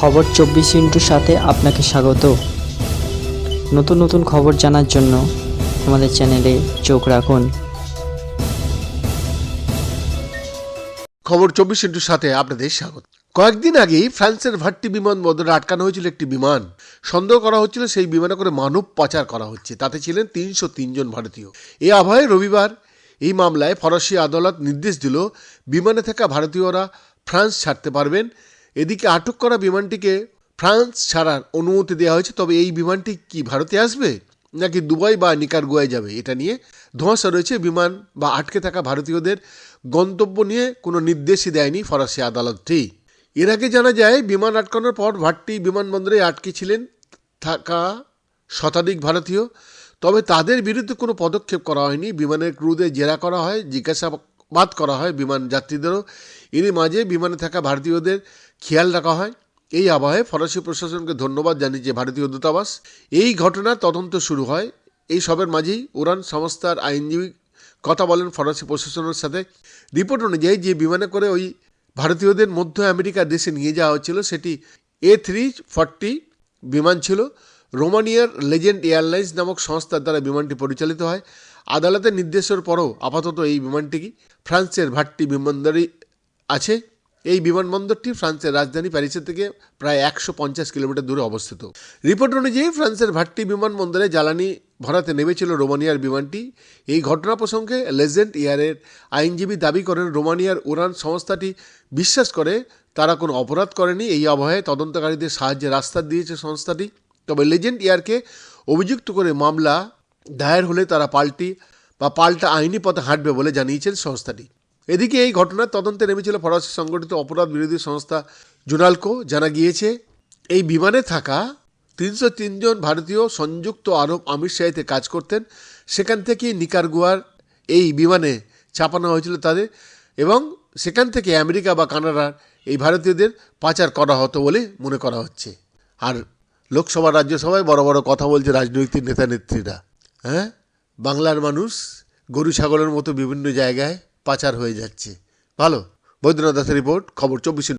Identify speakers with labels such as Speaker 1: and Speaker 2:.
Speaker 1: খবর চব্বিশ ইন্টুর সাথে আপনাকে স্বাগত। নতুন নতুন খবর জানার জন্য আমাদের চ্যানেলে চোখ রাখুন।
Speaker 2: খবর চব্বিশ ইন্টুর সাথে আপনাদের স্বাগত। কয়েকদিন আগেই ফ্রান্সের ভাট্টি বিমানবন্দরে আটকানো হয়েছিল একটি বিমান। সন্দেহ করা হচ্ছিল সেই বিমানে করে মানব পাচার করা হচ্ছে। তাতে ছিলেন তিনশো তিনজন ভারতীয়। এই আবহে রবিবার এই মামলায় ফরাসি আদালত নির্দেশ দিল, বিমানে থাকা ভারতীয়রা ফ্রান্স ছাড়তে পারবেন। এদিকে আটক করা বিমানটিকে ফ্রান্স ছাড়ার অনুমতি দেওয়া হয়েছে, তবে এই বিমানটি কি ভারতে আসবে নাকি দুবাই বা নিকারগুয়ায় যাবে, এটা নিয়ে ধোঁয়াশা রয়েছে বিমান বা আটকে থাকা ভারতীয়দের গন্তব্য নিয়ে কোনো নির্দেশই দেয়নি ফরাসি আদালতটি। এর আগে জানা যায়, বিমান আটকানোর পর ভাট্টি বিমানবন্দরে আটকে ছিলেন থাকা শতাধিক ভারতীয়, তবে তাদের বিরুদ্ধে কোনো পদক্ষেপ করা হয়নি। বিমানের ক্রুদের জেরা করা হয় জিজ্ঞাসাবাদ করা হয় বিমান যাত্রীদেরও। এরই মাঝে বিমানে থাকা ভারতীয়দের খেয়াল রাখা হয়। এই আবহে ফরাসি প্রশাসনকে ধন্যবাদ জানিয়েছে ভারতীয় দূতাবাস। এই ঘটনার তদন্ত শুরু হয়। এই সবের মাঝেই উড়ান সংস্থার আইনজীবী কথা বলেন ফরাসি প্রশাসনের সাথে। রিপোর্ট অনুযায়ী যে বিমানে করে ওই ভারতীয়দের মধ্য আমেরিকা দেশে নিয়ে যাওয়া হচ্ছিল সেটি এ থ্রি ফর্টি বিমান ছিল। রোমানিয়ার লেজেন্ড এয়ারলাইন্স নামক সংস্থার দ্বারা বিমানটি পরিচালিত হয়। আদালতের নির্দেশের পরও আপাতত এই বিমানটি কি ফ্রান্সের ভাট্টি বিমানবন্দরে আছে। এই বিমানবন্দরটি ফ্রান্সের রাজধানী প্যারিসের থেকে প্রায় একশো পঞ্চাশ কিলোমিটার দূরে অবস্থিত। রিপোর্ট অনুযায়ী ফ্রান্সের ভাট্টি বিমানবন্দরে জ্বালানি ভরাতে নেমেছিল রোমানিয়ার বিমানটি। এই ঘটনা প্রসঙ্গে লেজেন্ড এয়ারের আইনজীবী দাবি করেন, রোমানিয়ার উড়ান সংস্থাটি বিশ্বাস করে তারা কোনো অপরাধ করেনি। এই আবহে তদন্তকারীদের সাহায্যে রাস্তা দিয়েছে সংস্থাটি। তবে লেজেন্ড এয়ারকে অভিযুক্ত করে মামলা দায়ের হলে তারা পাল্টি বা পাল্টা আইনি পথে হাঁটবে বলে জানিয়েছেন সংস্থাটি। এদিকে এই ঘটনার তদন্তে নেমেছিল ফরাসি সংগঠিত অপরাধ বিরোধী সংস্থা জুনালকো। জানা গিয়েছে, এই বিমানে থাকা তিনশো তিনজন ভারতীয় সংযুক্ত আরব আমিরশাহিতে কাজ করতেন। সেখান থেকেই নিকারগুয়ার এই বিমানে চাপানো হয়েছিল তাদের এবং সেখান থেকে আমেরিকা বা কানাডার এই ভারতীয়দের পাচার করা হতো বলে মনে করা হচ্ছে। আর লোকসভা, রাজ্যসভায় বড় বড় কথা বলছে রাজনৈতিক নেতা নেত্রীরা। হ্যাঁ? বাংলার মানুষ গরু, ছাগলের মতো বিভিন্ন জায়গায় পাচার হয়ে যাচ্ছে। ভালো? বৈদ্যনাথ দাসের রিপোর্ট, খবর চব্বিশে